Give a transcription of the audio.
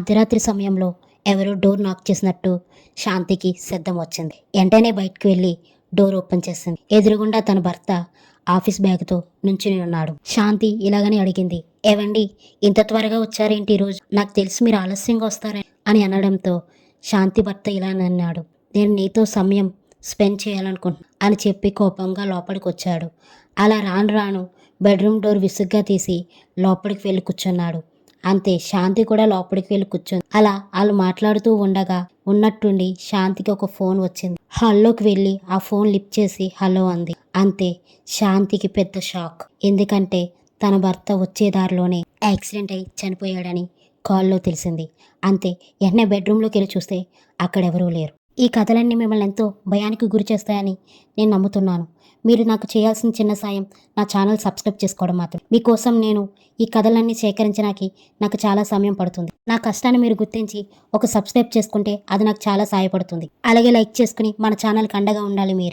అర్ధరాత్రి సమయంలో ఎవరో డోర్ నాక్ చేసినట్టు శాంతికి సిద్ధం వచ్చింది. వెంటనే బయటకు వెళ్ళి డోర్ ఓపెన్ చేసింది. ఎదురుగుండా తన భర్త ఆఫీస్ బ్యాగ్తో నుంచుని ఉన్నాడు. శాంతి ఇలాగని అడిగింది. ఏవండి ఇంత త్వరగా వచ్చారేంటి ఈరోజు? నాకు తెలిసి మీరు ఆలస్యంగా వస్తారని అని అనడంతో శాంతి భర్త ఇలా అన్నాడు. నేను నీతో సమయం స్పెండ్ చేయాలనుకుంటున్నా అని చెప్పి కోపంగా లోపలికి వచ్చాడు. అలా రాను రాను బెడ్రూమ్ డోర్ విసుగ్గా తీసి లోపలికి వెళ్ళి కూర్చున్నాడు. అంతే శాంతి కూడా లోపలికి వెళ్ళి కూర్చుంది. అలా వాళ్ళు మాట్లాడుతూ ఉండగా ఉన్నట్టుండి శాంతికి ఒక ఫోన్ వచ్చింది. హాల్లోకి వెళ్ళి ఆ ఫోన్ లిఫ్ట్ చేసి హలో అంది. అంతే శాంతికి పెద్ద షాక్. ఎందుకంటే తన భర్త వచ్చే దారిలోనే యాక్సిడెంట్ అయి చనిపోయాడని కాల్లో తెలిసింది. అంతే వెంటనే బెడ్రూమ్లోకి వెళ్ళి చూస్తే అక్కడెవరూ లేరు. ఈ కథలన్నీ మిమ్మల్ని ఎంతో భయానికి గురి చేస్తాయని నేను నమ్ముతున్నాను. మీరు నాకు చేయాల్సిన చిన్న సాయం నా ఛానల్ సబ్స్క్రైబ్ చేసుకోవడం మాత్రం మీకోసం నేను ఈ కథలన్నీ సేకరించడానికి నాకు చాలా సమయం పడుతుంది. నా కష్టాన్ని మీరు గుర్తించి ఒక సబ్స్క్రైబ్ చేసుకుంటే అది నాకు చాలా సహాయపడుతుంది అలాగే లైక్ చేసుకుని మన ఛానల్కి అండగా ఉండాలి మీరు.